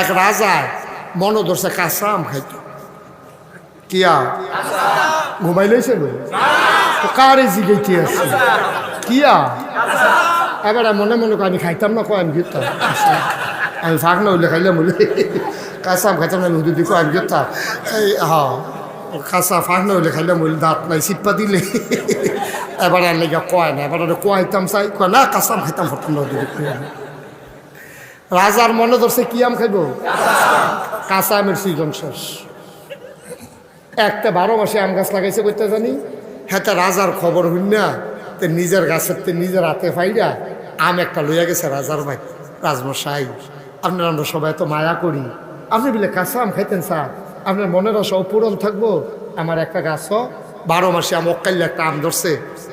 এক রাজা মনে ধরছে কাঁচা আম খাইতো। কিয়া? ঘুমাই লইছে গো কারে জিগাইতে আছে? কিয়া? এবার মনে মনে আমি খাইতাম না, কয়, আমি গিয়ে আমি ফাঁক না হইলে খাইলাম বলে। কাঁচা আম খাইতাম না হুদু দিকে আমি গিয়ে এই হ্যাঁ কাঁচা ফাঁক না হইলে খাইলাম বলে, দাঁত নাই চিপ্পা দিলে। এবার আর লেগে কয় না, এবার কোয়াইতাম চাই। কয়, না কাঁচা আম খাইতাম হতাম না হুদু দিকে রাজার মনে ধরছে কি আম খাইব? কাঁচা আমের সিজন শেষ। একটা বারো মাসে আম গাছ লাগাইছে করতে জানি? হ্যাঁ রাজার খবর হইন না। তে নিজের গাছের তে নিজের হাতে ফাইরা আম একটা লইয়া গেছে রাজার ভাই, রাজমশাই। আপনার আমরা সবাই তো মায়া করি। আপনি বলে কাঁচা আম খাইতেন স্যার। আপনার মনের আশা অপূরণ থাকব। আমার একটা গাছ, বারো মাসে আম অকাল্য একটা আম ধরছে।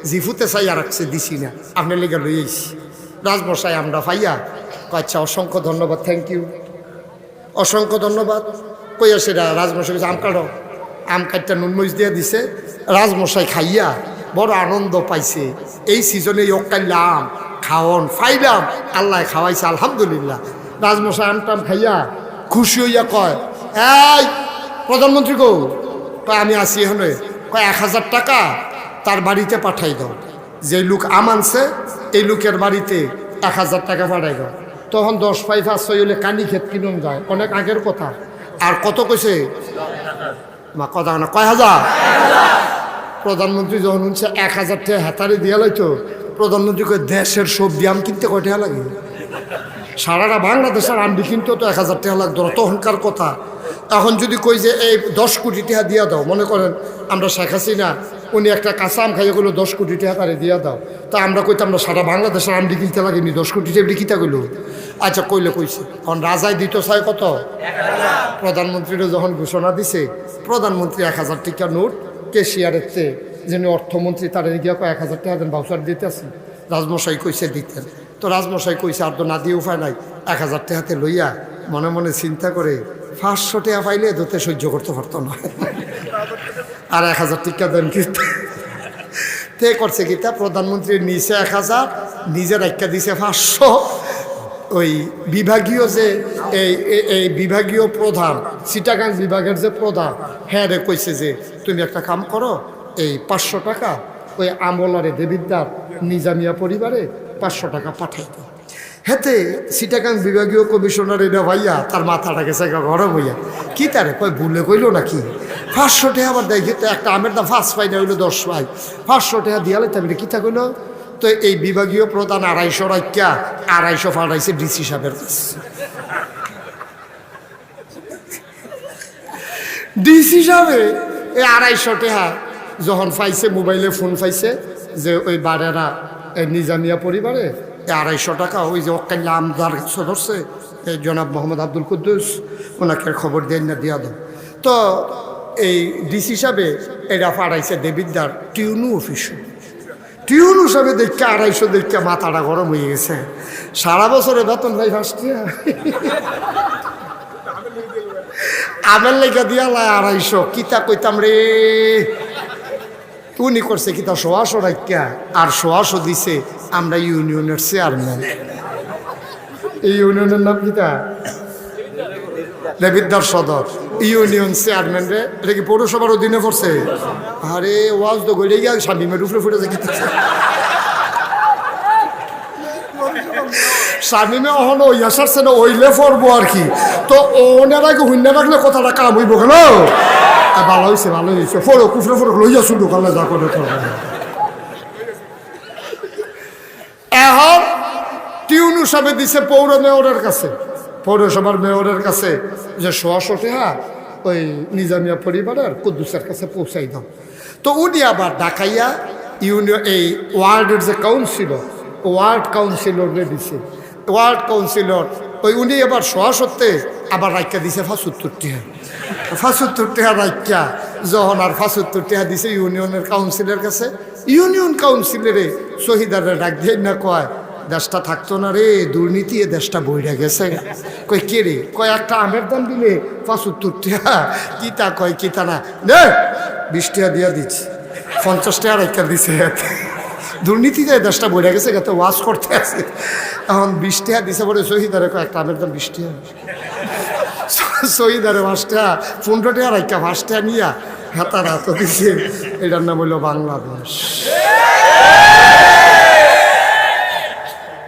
জিফুতে চাই আর রাখছে দিছি না। আপনার লেগে লইয়েছি রাজমশাই আমরা ফাইয়া আচ্ছা অসংখ্য ধন্যবাদ থ্যাংক ইউ অসংখ্য ধন্যবাদ। কইয়া সেটা রাজমশাই আম কাটো। আম কাটটা নুনমরিচ দিয়ে দিছে। রাজমশাই খাইয়া বড় আনন্দ পাইছে। এই সিজনে আম খাওয়ন ফাইলাম আল্লাহ খাওয়াইছে, আলহামদুলিল্লাহ। রাজমশাই আম টাম খাইয়া খুশি হইয়া কয়, এই, প্রধানমন্ত্রী কো কয়, আমি আসি এখানে। কয়, এক হাজার টাকা তার বাড়িতে পাঠাই দাও। যে লোক আম আনছে, এই লোকের বাড়িতে এক হাজার টাকা পাঠাই দাও। তখন দশ পাই পাঁচ ছয় হলে কানি ক্ষেত কিনুন যায়। অনেক আগের কথা। আর কত কইছে? মা, কথা না কয় হাজার? প্রধানমন্ত্রী যখন শুনছে, এক হাজার টাকা হাতারে দিয়া লাইতো প্রধানমন্ত্রীকে দেশের সবজি আম কিনতে কয় টাকা লাগে? সারাটা বাংলাদেশের আমডি কিনতেও তো এক হাজার টাকা লাগতো তখনকার কথা। এখন যদি কই যে, এই দশ কোটি টাকা দিয়া দাও। মনে করেন, আমরা শেখ হাসিনা উনি একটা কাঁচা আম খাইয়ে গেলো দশ কোটি টাকা দিয়া দাও। তা আমরা কইতাম, না, সারা বাংলাদেশের আমডি কিনতে লাগেনি, দশ কোটি টাকা কিতা গেলো আচ্ছা কইলে, কইছে। এখন রাজায় দিত চাই কত? প্রধানমন্ত্রীরা যখন ঘোষণা দিছে, প্রধানমন্ত্রী এক হাজার টাকা নোট কেশিয়ারের চেয়ে যিনি অর্থমন্ত্রী, তার গিয়া কয়, এক হাজার টাকা দেন বাউচার দিতেছি রাজমশাই কইছে, দিতেন। তো রাজমশাই কইছে, আর তো না দিয়ে উপায় নাই, এক হাজার টাকাতে লইয়া মনে মনে চিন্তা করে, পাঁচশো টাকা পাইলে দোতে সহ্য করতে পারতো না। আর এক হাজার টাকা দেন কি তে করছে কি তা? প্রধানমন্ত্রীর নিচে এক হাজার নিজের একটা দিছে পাঁচশো। ওই বিভাগীয় যে এই, এই- বিভাগীয় প্রধান সিটাগাং বিভাগের যে প্রধান হ্যাঁ রে কইছে যে, তুমি একটা কাম করো, এই পাঁচশো টাকা ওই আমলারে দেবিদ্দার নিজামিয়া পরিবারে পাঁচশো টাকা পাঠাই হেতে সিটাগাং বিভাগীয় কমিশনার এটা ভাইয়া, তার মাথাটা গেছে গা গরম হইয়া। কি তারে কয়, ভুলে কইলো নাকি? পাঁচশো টাকা আবার দেখি তো একটা আমের দাম ফার্স্ট পাই না, হইল দশ পাই পাঁচশো টাকা দিয়ালে তাহলে কি তা কইলো তো এই বিভাগীয় প্রধান আড়াইশো রাখা আড়াইশো ফাড়াইছে ডিসি সাহেবের কাছে। ডিসি সাহেবে এই আড়াইশো টাকা যখন পাইছে, মোবাইলে ফোন পাইছে, যে ওই এই নিজামিয়া পরিবারে আড়াইশো টাকা, ওই যে অকাল্লা আমদার এই জনাব মোহাম্মদ আব্দুল কুদ্দুস, ওনাকে খবর দেন না, দিয়া দাও তো এই ডিসি হিসাবে এটা পাঠাইছে দেবিদ্দার টিউনু অফিস। টিউন হিসাবে দেখতে আড়াইশো দেখতে মাথাটা গরম হয়ে গেছে। সারা বছরে বেতন ভাই ফার্স্ট আমের লেগে দিয়া লাই আড়াইশো, কিতা কইতাম রে? উনি করছে কিতা সোয়াশো রাখিয়া আর সোয়াশো দিছে আমরা ইউনিয়নের চেয়ারম্যান এই ইউনিয়নের নাম কিতা? দেবিদ্দার সদর, ইউনিয়ন চেয়ারম্যান রে। এটা কি পৌরসভার অধীনে পড়ছে? আরে, ওয়াজ তো গড়ে গিয়া স্বামীমের উপরে ফুটেছে কি স্বামীমে অহন ওই আসারছে না, ওইলে পড়ব আর কি। তো ওনার আগে হুন্না রাখলে কথাটা কাম হইব কেন? ভালো হয়েছে ভালো হয়েছে ফোড়ো কুফরে ফোড়ো লইয়া শুরু করলে যা করে এখন টিউনু সাবে দিছে পৌর মেয়রের কাছে। পৌরসভার মেয়রের কাছে যে সোয়াশো টাকা ওই নিজামিয়া পরিবারের কুদ্দুসের কাছে পৌঁছাই দাও। তো উনি আবার ডাকাইয়া ইউনিয়ন, এই ওয়ার্ডের যে কাউন্সিলর, ওয়ার্ড কাউন্সিলরে দিছে। ওয়ার্ড কাউন্সিলর, ওই উনি এবার সোয়া আবার রাইকা দিছে ফাঁসুত্তর টিহা ফাঁসুত্তর টিহা রাইকা যখন আর ফাঁসুত্তর টিহা দিছে ইউনিয়নের কাউন্সিলের কাছে। ইউনিয়ন কাউন্সিলরে শহীদারে ডাক দিয়ে না কয় দেশটা থাকতো না রে, দুর্নীতি, এ দেশটা বইরা গেছে। কই কে রে? কয়, একটা আমের দাম দিলে পাঁচত্তর টাকা। কিতা কয় কিতা না। নে, বিশ টাকা দিয়া দিচ্ছি। পঞ্চাশ টাকা রেখা দিছে। দুর্নীতিতে দেশটা বইরা গেছে গেতে ওয়াশ করতে আছে। এখন বৃষ্টি হাত দিছে পরে শহীদারে একটা আমের দাম বিশ বৃষ্টি শহীদারে পাঁচটা পনেরো টাকা রাখা পাঁচটা নিয়া হাতার হাত দিছে। এটার নাম হইল বাংলাদেশ।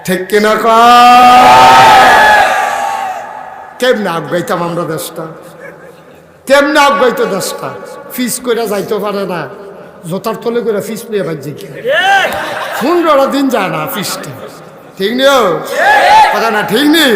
ঠিক কিনা কেমনে আগাইতাম আমরা দেশটা? কেমনে আগাইতো দেশটা? ফিস করে যাইতে পারে না। জোতার তলে করে ফিস পেয়ে বাজি পনেরো দিন যায় না ফিসটা। ঠিক নেই কথা না, ঠিক নেই